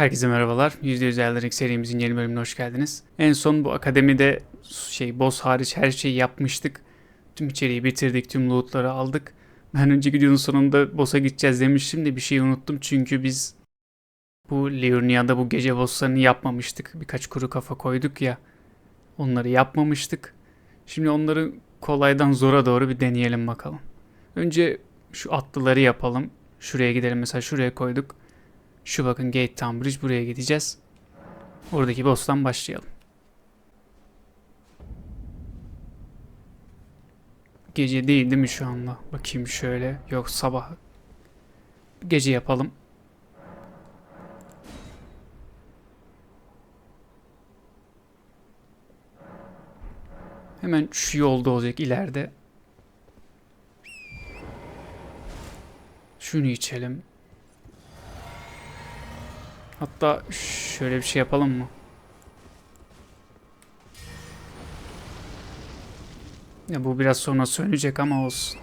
Herkese merhabalar. %100 Elden serimizin yeni bölümüne hoş geldiniz. En son bu akademide şey boss hariç her şeyi yapmıştık. Tüm içeriği bitirdik, tüm lootları aldık. Ben önceki videonun sonunda boss'a gideceğiz demiştim de bir şeyi unuttum çünkü biz bu Liurnia'da bu gece bosslarını yapmamıştık. Birkaç kuru kafa koyduk ya. Onları yapmamıştık. Şimdi onları kolaydan zora doğru bir deneyelim bakalım. Önce şu atlıları yapalım. Şuraya gidelim mesela şuraya koyduk. Şu bakın Gate Town Bridge buraya gideceğiz. Oradaki boss'tan başlayalım. Gece değil değil mi şu anda? Bakayım şöyle. Yok sabah. Gece yapalım. Hemen şu yolda olacak ileride. Şunu içelim. Hatta şöyle bir şey yapalım mı? Ya bu biraz sonra sönecek ama olsun.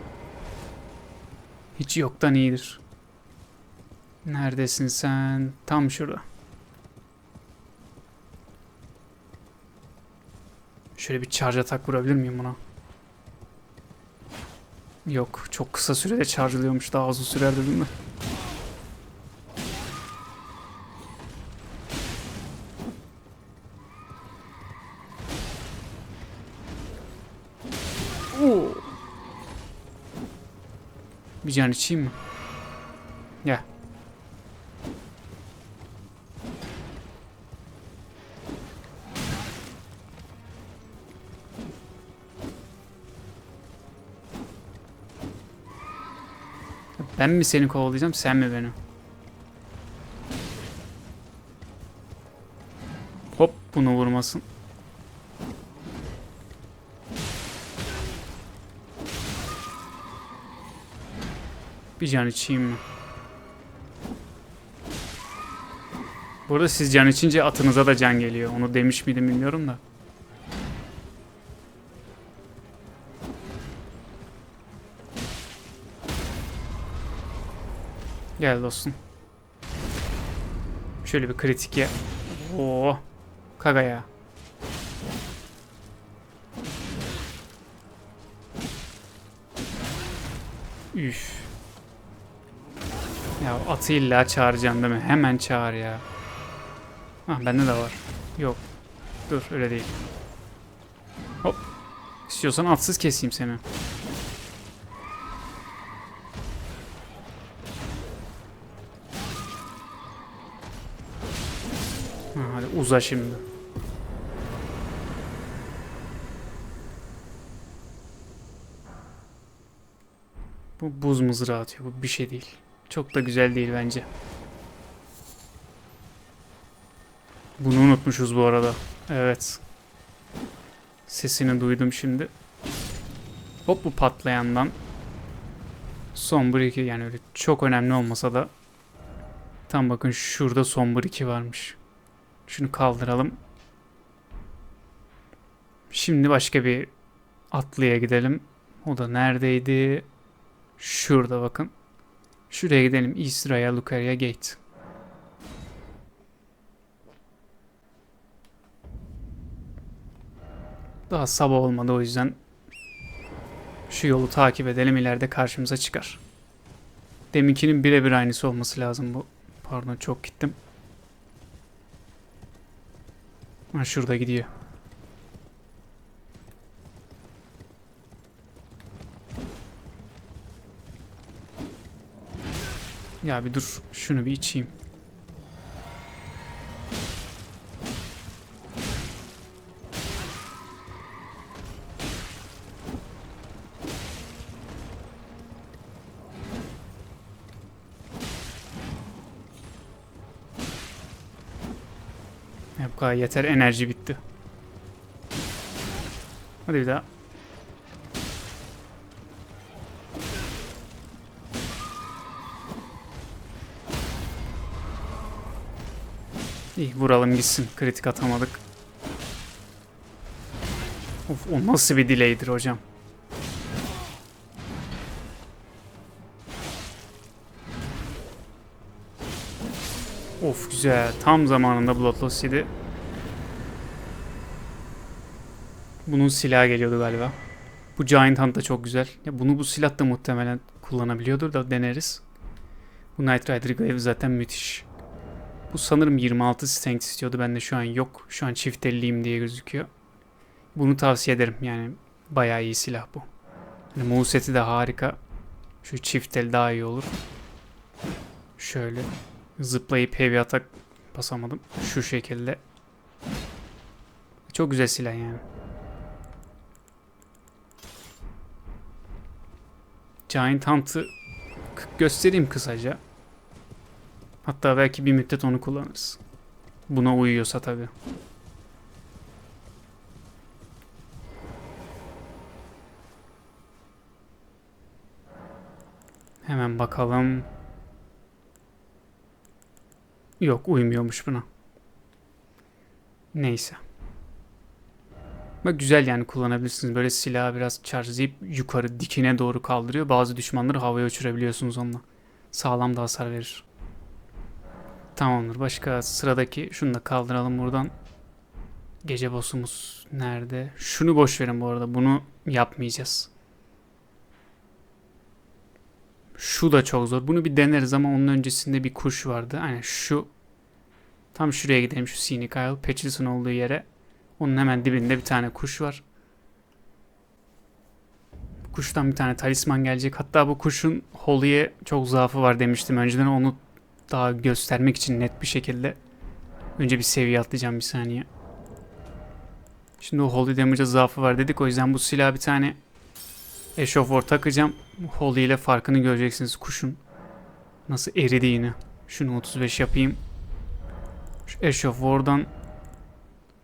Hiç yoktan iyidir. Neredesin sen? Tam şurada. Şöyle bir charge atak vurabilir miyim buna? Yok. Çok kısa sürede charge'lıyormuş. Daha uzun sürer dedim Bir can içeyim mi? Gel. Ben mi seni kovalayacağım, sen mi beni? Hop, bunu vurmasın. Bir can içeyim mi? Burada siz can içince atınıza da can geliyor. Onu demiş miydim bilmiyorum da. Gel dostum. Şöyle bir kritik ya. Oo. Kaga ya. Üf. Ya atı illa çağıracaksın değil mi? Hemen çağır ya. Ah bende de var. Yok. Dur öyle değil. Hop. İstiyorsan atsız keseyim seni. Ha, hadi uza şimdi. Bu buz mızrağı atıyor. Bu bir şey değil. Çok da güzel değil bence. Bunu unutmuşuz bu arada. Evet. Sesini duydum şimdi. Hop bu patlayandan. Son bir yani öyle çok önemli olmasa da tam bakın şurada son bir iki varmış. Şunu kaldıralım. Şimdi başka bir atlıya gidelim. O da neredeydi? Şurada bakın. Şuraya gidelim. İsraya Lucaria Gate. Daha sabah olmadı o yüzden şu yolu takip edelim ileride karşımıza çıkar. Deminkinin birebir aynısı olması lazım bu. Pardon çok gittim. Ha şurada gidiyor. Ya bir dur şunu bir içeyim. Ya bu kadar yeter enerji bitti. Hadi bir daha. İyi vuralım gitsin. Kritik atamadık. Of o nasıl bir delay'dir hocam. Of güzel. Tam zamanında Bloodlust yedi. Bunun silahı geliyordu galiba. Bu Giant Hunt da çok güzel. Ya bunu bu silah da muhtemelen kullanabiliyordur da deneriz. Bu Knight Rider Glaive zaten müthiş. Bu sanırım 26 strength istiyordu. Bende şu an yok. Şu an çift elliyim diye gözüküyor. Bunu tavsiye ederim. Yani bayağı iyi silah bu. Hani moveseti de harika. Şu çift el daha iyi olur. Şöyle zıplayıp heavy atak basamadım. Şu şekilde. Çok güzel silah yani. Giant Hunt'ı göstereyim kısaca. Hatta belki bir müddet onu kullanırız. Buna uyuyorsa tabii. Hemen bakalım. Yok uymuyormuş buna. Neyse. Bak güzel yani kullanabilirsiniz. Böyle silahı biraz charge'layıp yukarı dikine doğru kaldırıyor. Bazı düşmanları havaya uçurabiliyorsunuz onunla. Sağlam da hasar verir. Tamamdır. Başka sıradaki şunu da kaldıralım buradan. Gece boss'umuz nerede? Şunu boş verin bu arada. Bunu yapmayacağız. Şu da çok zor. Bunu bir deneriz ama onun öncesinde bir kuş vardı. Hani şu tam şuraya gidelim şu Scenic Isle. Patches'ın olduğu yere. Onun hemen dibinde bir tane kuş var. Kuştan bir tane talisman gelecek. Hatta bu kuşun Holy'e çok zaafı var demiştim önceden. Onu daha göstermek için net bir şekilde. Önce bir seviye atlayacağım bir saniye. Şimdi o Holy Damage'a zaafı var dedik. O yüzden bu silah bir tane War takacağım. Holy ile farkını göreceksiniz kuşun. Nasıl eridiğini. Şunu 35 yapayım. Şu Ash of War'dan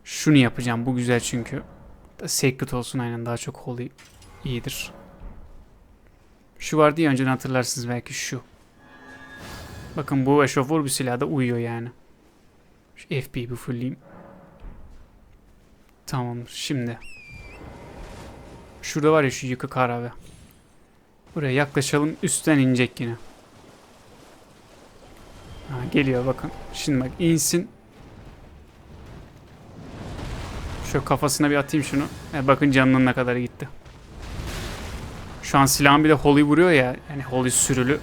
şunu yapacağım. Bu güzel çünkü. Da Sacred olsun aynen daha çok Holy iyidir. Şu vardı ya önceden hatırlarsınız belki şu. Bakın bu War bir silahda uyuyor yani. Şu FB'yi bir fullleyeyim. Tamamdır. Şimdi. Şurada var ya şu yıkık harabe. Buraya yaklaşalım. Üstten inecek yine. Ha, geliyor bakın. Şimdi bak insin. Şu kafasına bir atayım şunu. E, bakın canının ne kadar gitti. Şu an silahın bir de Holy vuruyor ya. Yani Holy sürülü.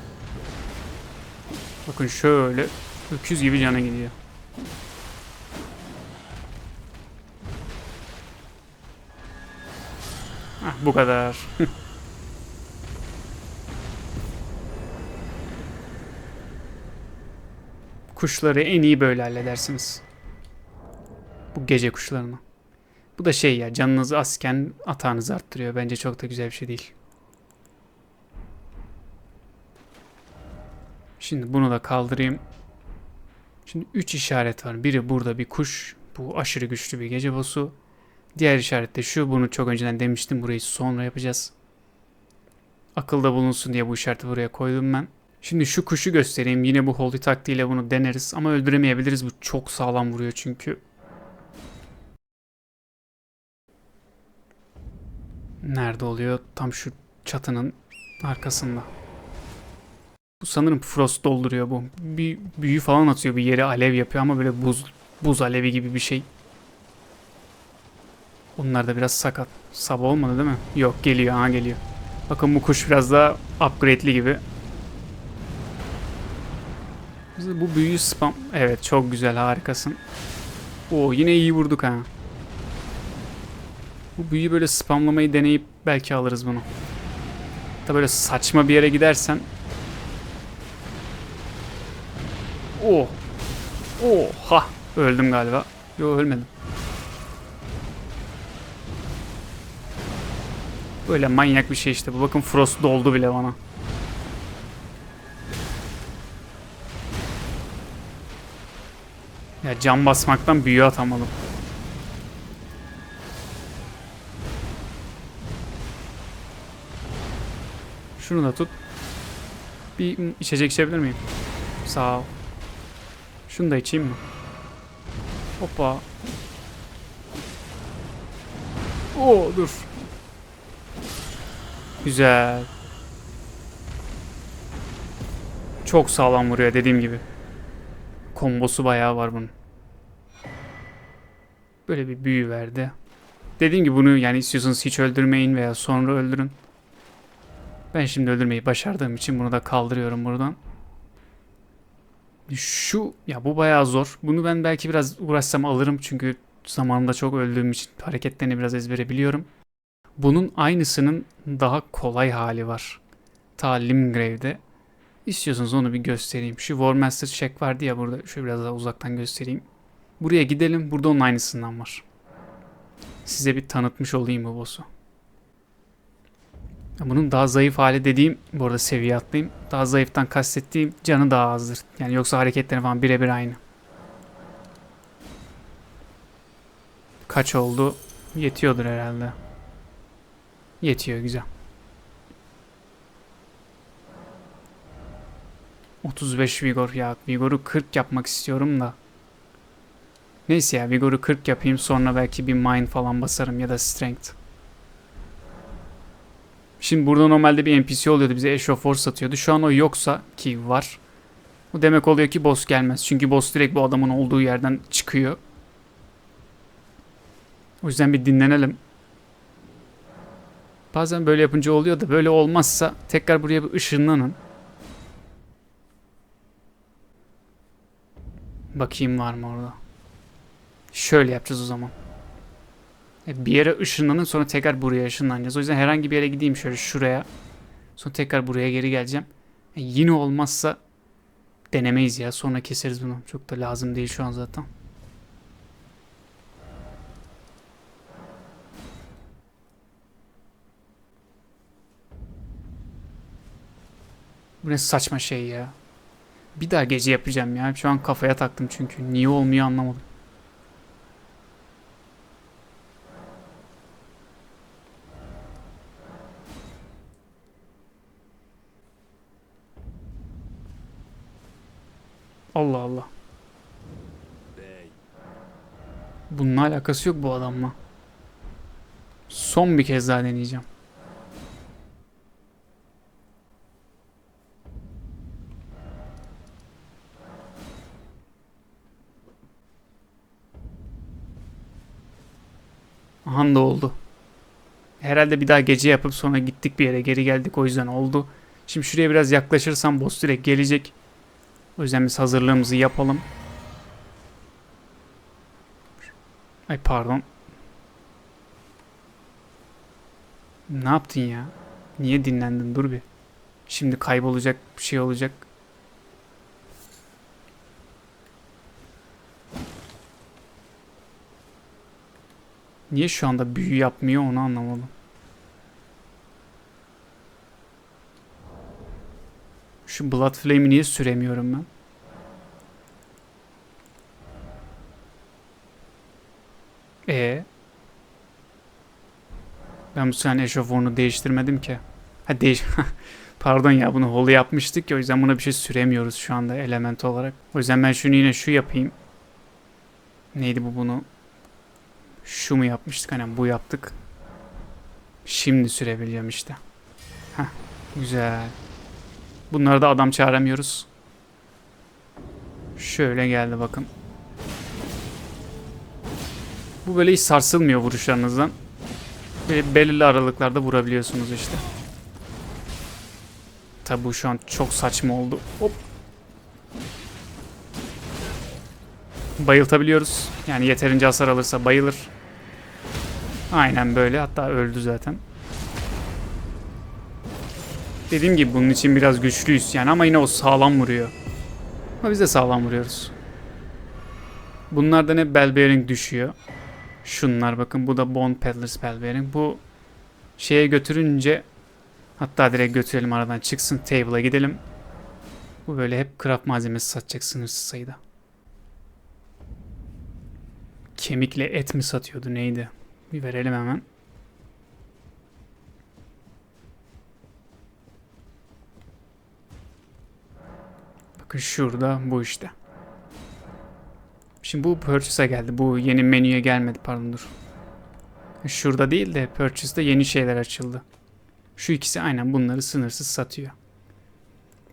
Bakın şöyle. Öküz gibi cana gidiyor. Hah, bu kadar. Kuşları en iyi böyle halledersiniz. Bu gece kuşlarını. Bu da şey ya canınızı azken atağınızı arttırıyor. Bence çok da güzel bir şey değil. Şimdi bunu da kaldırayım. Şimdi 3 işaret var. Biri burada bir kuş. Bu aşırı güçlü bir gece boss'u. Diğer işaret de şu. Bunu çok önceden demiştim. Burayı sonra yapacağız. Akılda bulunsun diye bu işareti buraya koydum ben. Şimdi şu kuşu göstereyim. Yine bu holy taktiğiyle bunu deneriz. Ama öldüremeyebiliriz. Bu çok sağlam vuruyor çünkü. Nerede oluyor? Tam şu çatının arkasında. Bu sanırım frost dolduruyor bu. Bir büyü falan atıyor. Bir yere alev yapıyor ama böyle buz buz alevi gibi bir şey. Onlar da biraz sakat. Sabah olmadı değil mi? Yok geliyor. Ha geliyor. Bakın bu kuş biraz daha upgrade'li gibi. Bu büyüyü spam... Evet çok güzel harikasın. Oo yine iyi vurduk ha. Bu büyüyü böyle spamlamayı deneyip belki alırız bunu. Da böyle saçma bir yere gidersen Oh. Oha. Öldüm galiba. Yo ölmedim. Böyle manyak bir şey işte bu. Bakın Frost doldu bile bana. Ya cam basmaktan büyü atamadım. Şunu da tut. Bir içecek içebilir miyim? Sağ ol. Şunu da içeyim mi? Hoppa. Oo dur. Güzel. Çok sağlam vuruyor dediğim gibi. kombosu bayağı var bunun. Böyle bir büyü verdi. Dediğim gibi bunu yani istiyorsanız hiç öldürmeyin veya sonra öldürün. Ben şimdi öldürmeyi başardığım için bunu da kaldırıyorum buradan. Şu ya bu bayağı zor. Bunu ben belki biraz uğraşsam alırım çünkü zamanında çok öldüğüm için hareketlerini biraz ezbere biliyorum. Bunun aynısının daha kolay hali var. Ta Limgrave'de. İstiyorsanız onu bir göstereyim. Şu War Master Check vardı ya burada. Şöyle biraz daha uzaktan göstereyim. Buraya gidelim. Burada onun aynısından var. Size bir tanıtmış olayım bu boss'u. Bunun daha zayıf hali dediğim, bu arada seviye atlayayım. Daha zayıftan kastettiğim canı daha azdır. Yani yoksa hareketleri falan birebir aynı. Kaç oldu? Yetiyordur herhalde. Yetiyor güzel. 35 Vigor ya. Vigor'u 40 yapmak istiyorum da. Neyse ya Vigor'u 40 yapayım sonra belki bir Mind falan basarım ya da Strength. Şimdi burada normalde bir NPC oluyordu bize War satıyordu. Şu an o yoksa ki var. Bu demek oluyor ki boss gelmez. Çünkü boss direkt bu adamın olduğu yerden çıkıyor. O yüzden bir dinlenelim. Bazen böyle yapınca oluyor da böyle olmazsa tekrar buraya bir ışınlanın. Bakayım var mı orada. Şöyle yapacağız o zaman. Bir yere ışınlanın sonra tekrar buraya ışınlanacağız. O yüzden herhangi bir yere gideyim şöyle şuraya. Sonra tekrar buraya geri geleceğim. E, Yine olmazsa denemeyiz ya. Sonra keseriz bunu. Çok da lazım değil şu an zaten. Bu ne saçma şey ya. Bir daha gece yapacağım ya. Şu an kafaya taktım çünkü. Niye olmuyor anlamadım. Alakası yok bu adamla. Son bir kez daha deneyeceğim. Aha da oldu. Herhalde bir daha gece yapıp sonra gittik bir yere geri geldik o yüzden oldu. Şimdi şuraya biraz yaklaşırsam boss direkt gelecek. O yüzden biz hazırlığımızı yapalım. Ay pardon. Ne yaptın ya? Niye dinlendin? Dur bir. Şimdi kaybolacak bir şey olacak. Niye şu anda büyü yapmıyor onu anlamadım. Şu Blood Flame'i niye süremiyorum ben? E Ben bu sene eşofmanı değiştirmedim ki. Ha değiş Pardon ya bunu holu yapmıştık ya o yüzden buna bir şey süremiyoruz şu anda element olarak. O yüzden ben şunu yine şu yapayım. Neydi bu bunu? Şu mu yapmıştık? Hani bu yaptık. Şimdi sürebiliyorum işte. Heh, güzel. Bunları da adam çağıramıyoruz. Şöyle geldi bakın. Bu böyle hiç sarsılmıyor vuruşlarınızdan. Böyle belirli aralıklarda vurabiliyorsunuz işte. Tabi bu şu an çok saçma oldu. Hop. Bayıltabiliyoruz. Yani yeterince hasar alırsa bayılır. Aynen böyle. Hatta öldü zaten. Dediğim gibi bunun için biraz güçlüyüz yani ama yine o sağlam vuruyor. Ama biz de sağlam vuruyoruz. Bunlardan hep bell bearing düşüyor. Şunlar bakın bu da Bone Peddlers bell bearing. Bu şeye götürünce hatta direkt götürelim aradan çıksın table'a gidelim. Bu böyle hep craft malzemesi satacak sınırsız sayıda. Kemikle et mi satıyordu neydi? Bir verelim hemen. Bakın şurada bu işte. Şimdi bu purchase'a geldi. Bu yeni menüye gelmedi pardon dur. Şurada değil de purchase'da yeni şeyler açıldı. Şu ikisi aynen bunları sınırsız satıyor.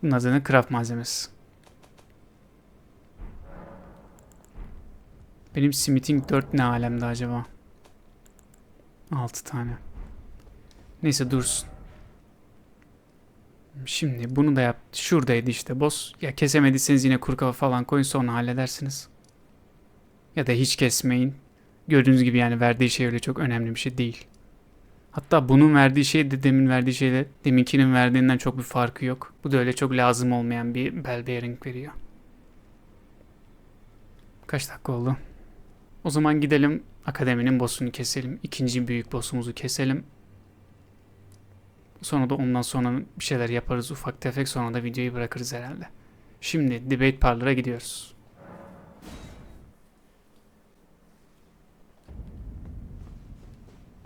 Bunlar zaten craft malzemesi. Benim Smithing 4 ne alemde acaba? 6 tane. Neyse dursun. Şimdi bunu da yap. Şuradaydı işte boss. Ya kesemediyseniz yine kuru kafa falan koyun sonra halledersiniz. Ya da hiç kesmeyin. Gördüğünüz gibi yani verdiği şey öyle çok önemli bir şey değil. Hatta bunun verdiği şey de demin verdiği şeyle deminkinin verdiğinden çok bir farkı yok. Bu da öyle çok lazım olmayan bir bel bearing veriyor. Kaç dakika oldu? O zaman gidelim akademinin boss'unu keselim. İkinci büyük boss'umuzu keselim. Sonra da ondan sonra bir şeyler yaparız ufak tefek sonra da videoyu bırakırız herhalde. Şimdi debate parlor'a gidiyoruz.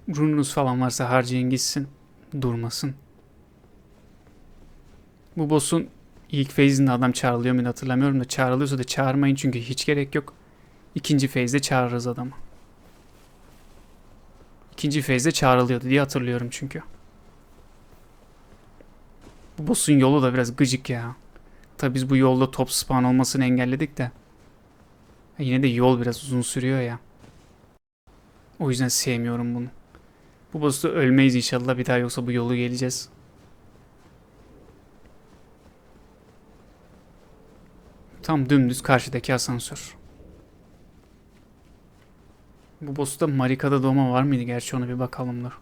Rununuz falan varsa harcayın gitsin. Durmasın. Bu boss'un ilk phase'inde adam çağrılıyor muydu hatırlamıyorum da çağrılıyorsa da çağırmayın çünkü hiç gerek yok. İkinci phase'de çağırırız adamı. İkinci phase'de çağrılıyordu diye hatırlıyorum çünkü. Bu boss'un yolu da biraz gıcık ya. Tabi biz bu yolda top spawn olmasını engelledik de. Yine de yol biraz uzun sürüyor ya. O yüzden sevmiyorum bunu. Bu boss'ta ölmeyiz inşallah bir daha yoksa bu yolu geleceğiz. Tam dümdüz karşıdaki asansör. Bu boss'ta Marika'da doğma var mıydı? Gerçi ona bir bakalım dur.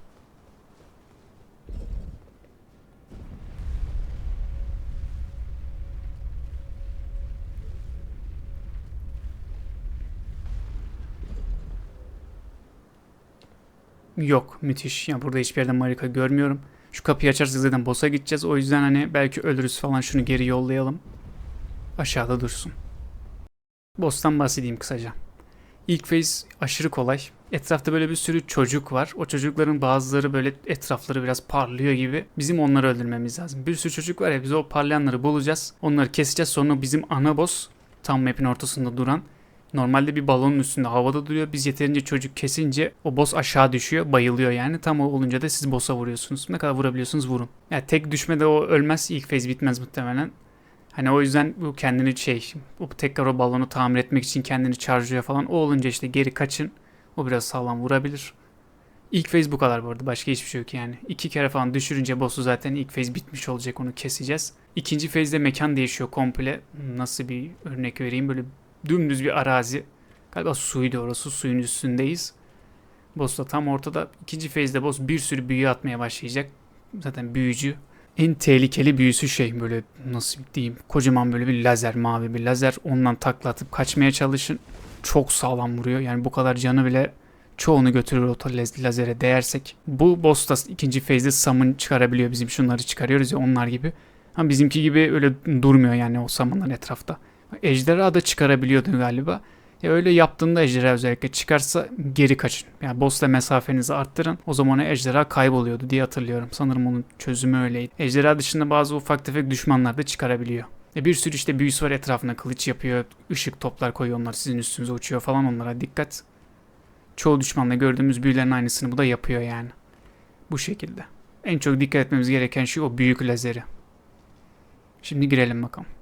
Yok müthiş. Ya burada hiçbir yerde Marika görmüyorum. Şu kapıyı açarsak zaten boss'a gideceğiz. O yüzden hani belki ölürüz falan şunu geri yollayalım. Aşağıda dursun. Boss'tan bahsedeyim kısaca. İlk phase aşırı kolay. Etrafta böyle bir sürü çocuk var. O çocukların bazıları böyle etrafları biraz parlıyor gibi. Bizim onları öldürmemiz lazım. Bir sürü çocuk var ya biz o parlayanları bulacağız. Onları keseceğiz. Sonra bizim ana boss tam map'in ortasında duran Normalde bir balonun üstünde havada duruyor. Biz yeterince çocuk kesince o boss aşağı düşüyor. Bayılıyor yani. Tam o olunca da siz boss'a vuruyorsunuz. Ne kadar vurabiliyorsunuz vurun. Yani tek düşmede o ölmez. ilk phase bitmez muhtemelen. Hani o yüzden bu kendini şey, bu tekrar o balonu tamir etmek için kendini charge'lıyor falan. O olunca işte geri kaçın. O biraz sağlam vurabilir. İlk phase bu kadar bu arada. Başka hiçbir şey yok yani. İki kere falan düşürünce boss'u zaten ilk phase bitmiş olacak. Onu keseceğiz. İkinci phase'de mekan değişiyor komple. Nasıl bir örnek vereyim? Böyle dümdüz bir arazi. Galiba suydu orası. Suyun üstündeyiz. Boss da tam ortada. İkinci phase'de boss bir sürü büyü atmaya başlayacak. Zaten büyücü. En tehlikeli büyüsü şey böyle nasıl diyeyim kocaman böyle bir lazer mavi bir lazer ondan takla atıp kaçmaya çalışın. Çok sağlam vuruyor yani bu kadar canı bile çoğunu götürür o laz- lazere değersek. Bu boss da ikinci phase'de summon çıkarabiliyor bizim şunları çıkarıyoruz ya onlar gibi. Ama bizimki gibi öyle durmuyor yani o summonlar etrafta. Ejderha da çıkarabiliyordu galiba. Ya öyle yaptığında ejderha özellikle çıkarsa geri kaçın. Yani boss'la mesafenizi arttırın. O zaman ejderha kayboluyordu diye hatırlıyorum. Sanırım onun çözümü öyleydi. Ejderha dışında bazı ufak tefek düşmanlar da çıkarabiliyor. E bir sürü işte büyüsü var etrafına kılıç yapıyor. ışık toplar koyuyor onlar sizin üstünüze uçuyor falan onlara dikkat. Çoğu düşmanla gördüğümüz büyülerin aynısını bu da yapıyor yani. Bu şekilde. En çok dikkat etmemiz gereken şey o büyük lazeri. Şimdi girelim bakalım.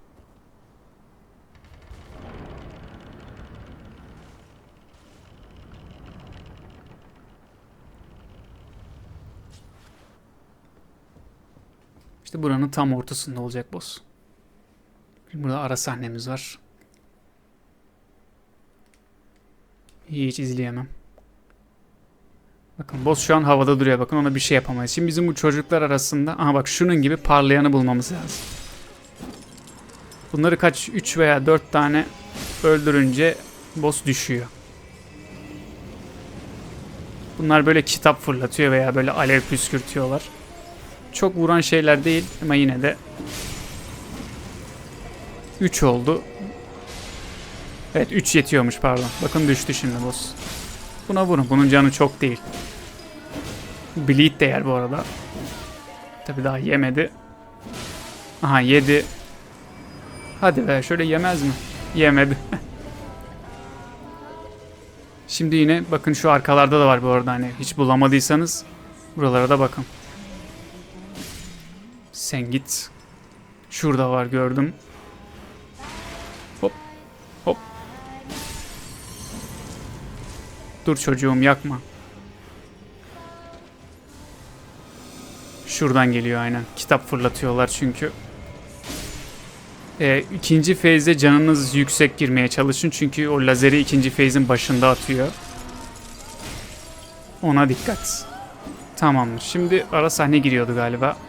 İşte buranın tam ortasında olacak boss. Şimdi burada ara sahnemiz var. Hiç izleyemem. Bakın boss şu an havada duruyor. Bakın ona bir şey yapamayız. Şimdi bizim bu çocuklar arasında aha bak şunun gibi parlayanı bulmamız lazım. Bunları kaç 3 veya 4 tane öldürünce boss düşüyor. Bunlar böyle kitap fırlatıyor veya böyle alev püskürtüyorlar. Çok vuran şeyler değil ama yine de 3 oldu. Evet 3 yetiyormuş pardon. Bakın düştü şimdi boss. Buna vurun. Bunun canı çok değil. Bleed de yer bu arada. Tabi daha yemedi. Aha yedi. Hadi be şöyle yemez mi? Yemedi. Şimdi yine bakın şu arkalarda da var bu arada hani hiç bulamadıysanız buralara da bakın. Sen git. Şurada var gördüm. Hop. Hop. Dur çocuğum yakma. Şuradan geliyor aynen. Kitap fırlatıyorlar çünkü. Ee, ikinci feyze canınız yüksek girmeye çalışın çünkü o lazeri ikinci feyzin başında atıyor. Ona dikkat. Tamamdır. Şimdi ara sahne giriyordu galiba.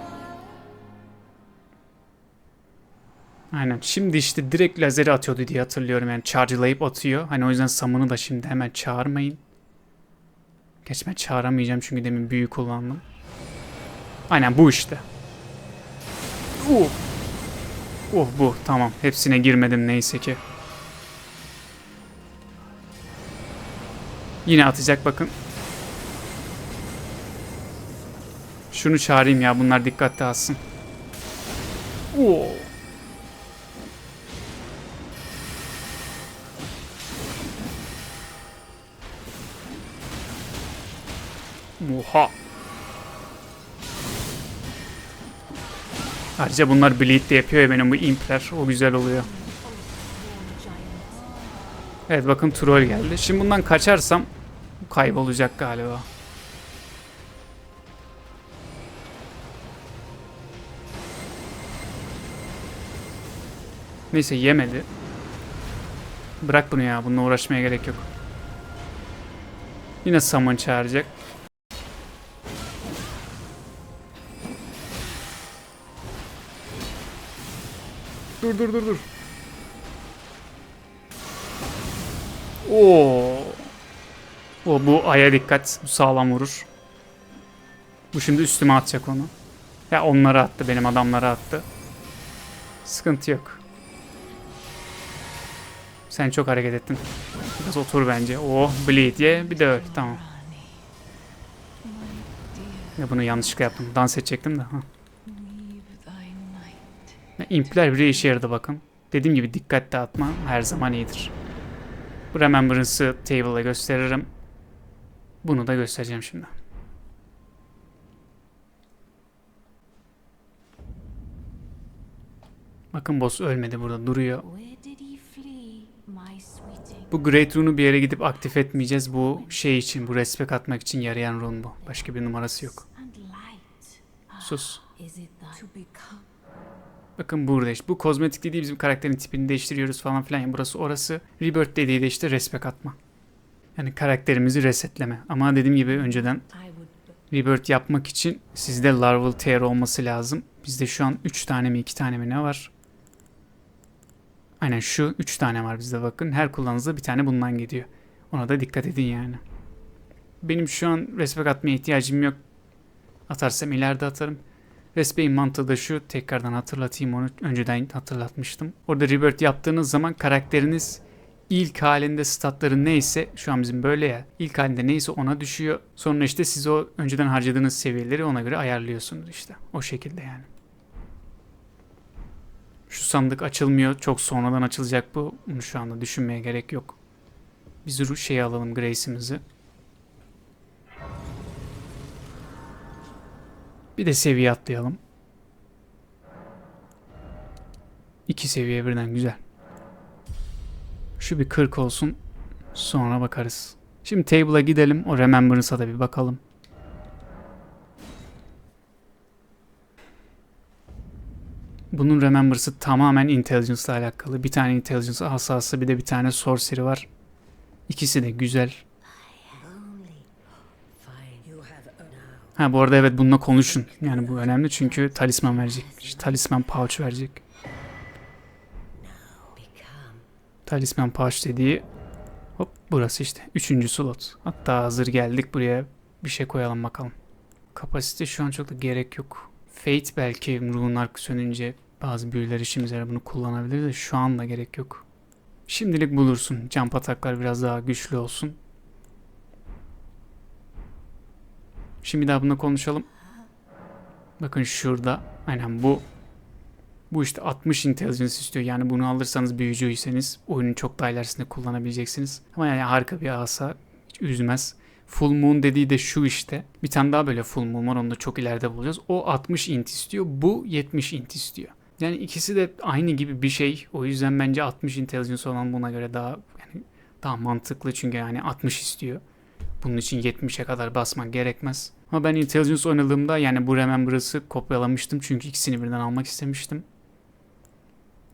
Aynen. Şimdi işte direkt lazeri atıyordu diye hatırlıyorum. Yani charge'layıp atıyor. Hani o yüzden Sam'ını da şimdi hemen çağırmayın. Geç ben çağıramayacağım çünkü demin büyü kullandım. Aynen bu işte. Uh. Oh bu tamam. Hepsine girmedim neyse ki. Yine atacak bakın. Şunu çağırayım ya bunlar dikkatli alsın. Oo. Oha. Ayrıca bunlar bleed de yapıyor ya benim bu impler. O güzel oluyor. Evet bakın troll geldi. Şimdi bundan kaçarsam kaybolacak galiba. Neyse yemedi. Bırak bunu ya. Bununla uğraşmaya gerek yok. Yine summon çağıracak. Dur dur dur dur. Oo. O bu aya dikkat. Bu sağlam vurur. Bu şimdi üstüme atacak onu. Ya onları attı benim adamları attı. Sıkıntı yok. Sen çok hareket ettin. Biraz otur bence. Oh bleed ye bir de öl. Tamam. Ya bunu yanlışlıkla yaptım. Dans edecektim de. Ha. İmpler bile işe yaradı bakın. Dediğim gibi dikkat dağıtma her zaman iyidir. Bu Remembrance'ı table'a gösteririm. Bunu da göstereceğim şimdi. Bakın boss ölmedi burada duruyor. Bu Great Rune'u bir yere gidip aktif etmeyeceğiz. Bu şey için, bu respek atmak için yarayan rune bu. Başka bir numarası yok. Sus. Bakın burada işte. Bu kozmetik dediği bizim karakterin tipini değiştiriyoruz falan filan. Yani burası orası. Rebirth dediği de işte respek atma. Yani karakterimizi resetleme. Ama dediğim gibi önceden Rebirth yapmak için sizde Larval Tear olması lazım. Bizde şu an 3 tane mi 2 tane mi ne var? Aynen şu 3 tane var bizde bakın. Her kullanınızda bir tane bundan gidiyor. Ona da dikkat edin yani. Benim şu an respek atmaya ihtiyacım yok. Atarsam ileride atarım. Respect'in mantığı da şu. Tekrardan hatırlatayım onu. Önceden hatırlatmıştım. Orada Rebirth yaptığınız zaman karakteriniz ilk halinde statları neyse şu an bizim böyle ya ilk halinde neyse ona düşüyor. Sonra işte siz o önceden harcadığınız seviyeleri ona göre ayarlıyorsunuz işte. O şekilde yani. Şu sandık açılmıyor. Çok sonradan açılacak bu. Bunu şu anda düşünmeye gerek yok. Biz şey alalım Grace'imizi. Bir de seviye atlayalım. İki seviye birden güzel. Şu bir 40 olsun. Sonra bakarız. Şimdi table'a gidelim. O Remembrance'a da bir bakalım. Bunun Remembrance'ı tamamen Intelligence ile alakalı. Bir tane Intelligence asası bir de bir tane Sorcery var. İkisi de güzel. Ha bu arada evet bununla konuşun. Yani bu önemli çünkü talisman verecek. İşte talisman pouch verecek. Talisman pouch dediği hop burası işte. Üçüncü slot. Hatta hazır geldik buraya bir şey koyalım bakalım. Kapasite şu an çok da gerek yok. Fate belki rune'lar sönünce bazı büyüler işimize bunu kullanabiliriz de şu anda gerek yok. Şimdilik bulursun. Jump ataklar biraz daha güçlü olsun. Şimdi daha bunda konuşalım. Bakın şurada. Aynen bu. Bu işte 60 intelligence istiyor. Yani bunu alırsanız büyücüyseniz oyunun çok daha ilerisinde kullanabileceksiniz. Ama yani harika bir asa. Hiç üzmez. Full Moon dediği de şu işte. Bir tane daha böyle Full Moon var. Onu da çok ileride bulacağız. O 60 int istiyor. Bu 70 int istiyor. Yani ikisi de aynı gibi bir şey. O yüzden bence 60 intelligence olan buna göre daha yani daha mantıklı çünkü yani 60 istiyor. Bunun için 70'e kadar basmak gerekmez. Ama ben Intelligence oynadığımda yani bu Remember'ı kopyalamıştım. Çünkü ikisini birden almak istemiştim.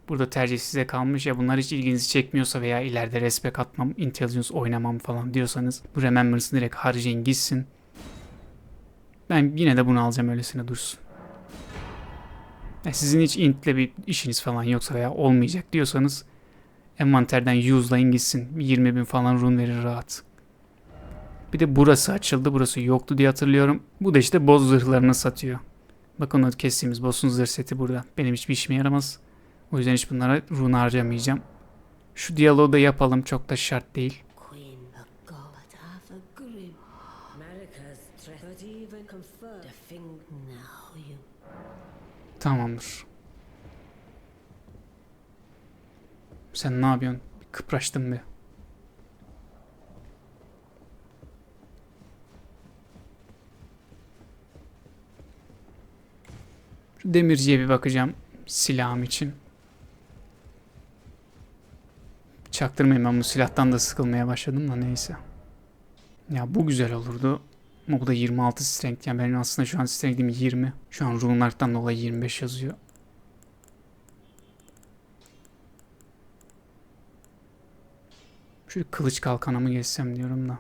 Burada tercih size kalmış ya bunlar hiç ilginizi çekmiyorsa veya ileride respek atmam, Intelligence oynamam falan diyorsanız bu Remembers'ı direkt harcayın gitsin. Ben yine de bunu alacağım öylesine dursun. Ya sizin hiç int'le bir işiniz falan yoksa veya olmayacak diyorsanız envanterden use'layın gitsin. 20 bin falan run verir rahat. Bir de burası açıldı. Burası yoktu diye hatırlıyorum. Bu da işte boz zırhlarını satıyor. Bakın onu kestiğimiz boss'un zırh seti burada. Benim hiçbir işime yaramaz. O yüzden hiç bunlara run harcamayacağım. Şu diyaloğu da yapalım. Çok da şart değil. Tamamdır. Sen ne yapıyorsun? Bir Kıpraştın bir. Demirciye bir bakacağım silahım için. Çaktırmayayım ben bu silahtan da sıkılmaya başladım da neyse. Ya bu güzel olurdu. Ama bu da 26 strength. Yani benim aslında şu an strength'im 20. Şu an runelardan dolayı 25 yazıyor. Şöyle kılıç kalkana mı geçsem diyorum da.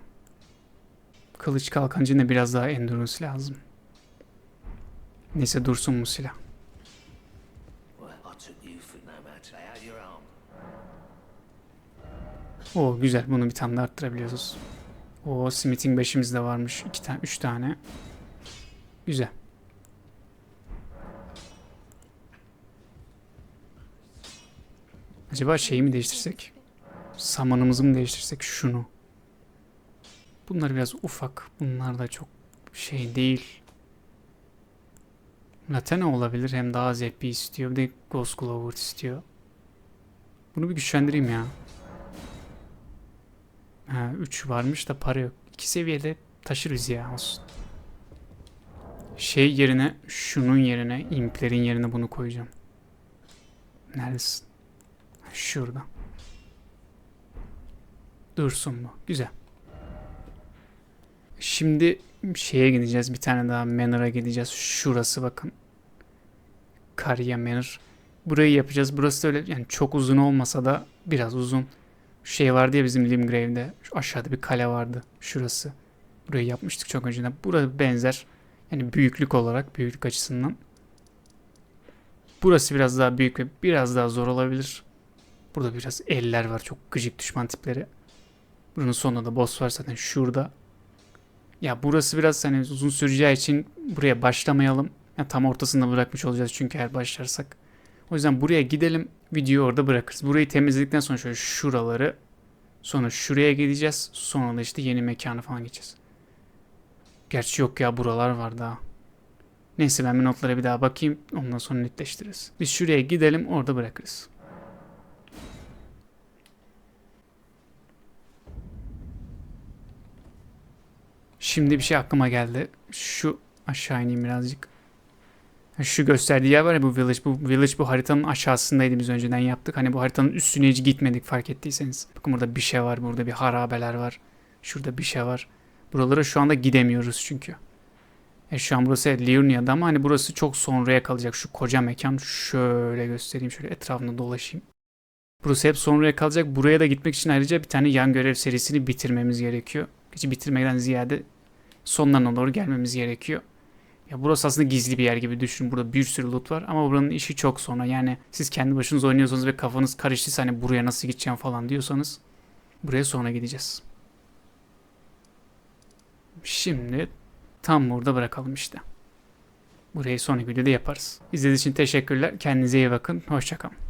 Kılıç kalkancı ne biraz daha endurance lazım. Neyse dursun bu silah. Oo güzel bunu bir tane daha arttırabiliyoruz. O Smith'in 5'imiz de varmış. 2 tane 3 tane. Güzel. Acaba şeyi mi değiştirsek? Samanımızı mı değiştirsek şunu? Bunlar biraz ufak. Bunlar da çok şey değil. Latena olabilir. Hem daha az FP istiyor. Bir de Ghost Clover istiyor. Bunu bir güçlendireyim ya. Ha 3 varmış da para yok. 2 seviyede taşırız ya olsun. Şey yerine şunun yerine implerin yerine bunu koyacağım. Neredesin? Şurada. Dursun bu. Güzel. Şimdi şeye gideceğiz. Bir tane daha Manor'a gideceğiz. Şurası bakın. Karya Manor. Burayı yapacağız. Burası da öyle yani çok uzun olmasa da biraz uzun şey vardı ya bizim Limgrave'de. Şu aşağıda bir kale vardı. Şurası. Burayı yapmıştık çok önceden. Burada benzer. Yani büyüklük olarak, büyüklük açısından. Burası biraz daha büyük ve biraz daha zor olabilir. Burada biraz eller var. Çok gıcık düşman tipleri. Bunun sonunda da boss var zaten şurada. Ya burası biraz hani uzun süreceği için buraya başlamayalım. Ya tam ortasında bırakmış olacağız çünkü eğer başlarsak. O yüzden buraya gidelim. Videoyu orada bırakırız. Burayı temizledikten sonra şöyle şuraları sonra şuraya gideceğiz. Sonra da işte yeni mekanı falan gideceğiz. Gerçi yok ya buralar var daha. Neyse ben bir notlara bir daha bakayım. Ondan sonra netleştiririz. Biz şuraya gidelim orada bırakırız. Şimdi bir şey aklıma geldi. Şu aşağı ineyim birazcık. Şu gösterdiği yer var ya bu village. Bu village bu haritanın aşağısındaydı biz önceden yaptık. Hani bu haritanın üstüne hiç gitmedik fark ettiyseniz. Bakın burada bir şey var. Burada bir harabeler var. Şurada bir şey var. Buralara şu anda gidemiyoruz çünkü. E şu an burası Liurnia'da ama hani burası çok sonraya kalacak. Şu koca mekan şöyle göstereyim. Şöyle etrafında dolaşayım. Burası hep sonraya kalacak. Buraya da gitmek için ayrıca bir tane yan görev serisini bitirmemiz gerekiyor. Hiç bitirmeden ziyade sonlarına doğru gelmemiz gerekiyor. Ya burası aslında gizli bir yer gibi düşünün. Burada bir sürü loot var ama buranın işi çok sonra. Yani siz kendi başınıza oynuyorsanız ve kafanız karıştıysa hani buraya nasıl gideceğim falan diyorsanız buraya sonra gideceğiz. Şimdi tam burada bırakalım işte. Burayı sonraki videoda yaparız. İzlediğiniz için teşekkürler. Kendinize iyi bakın. Hoşçakalın.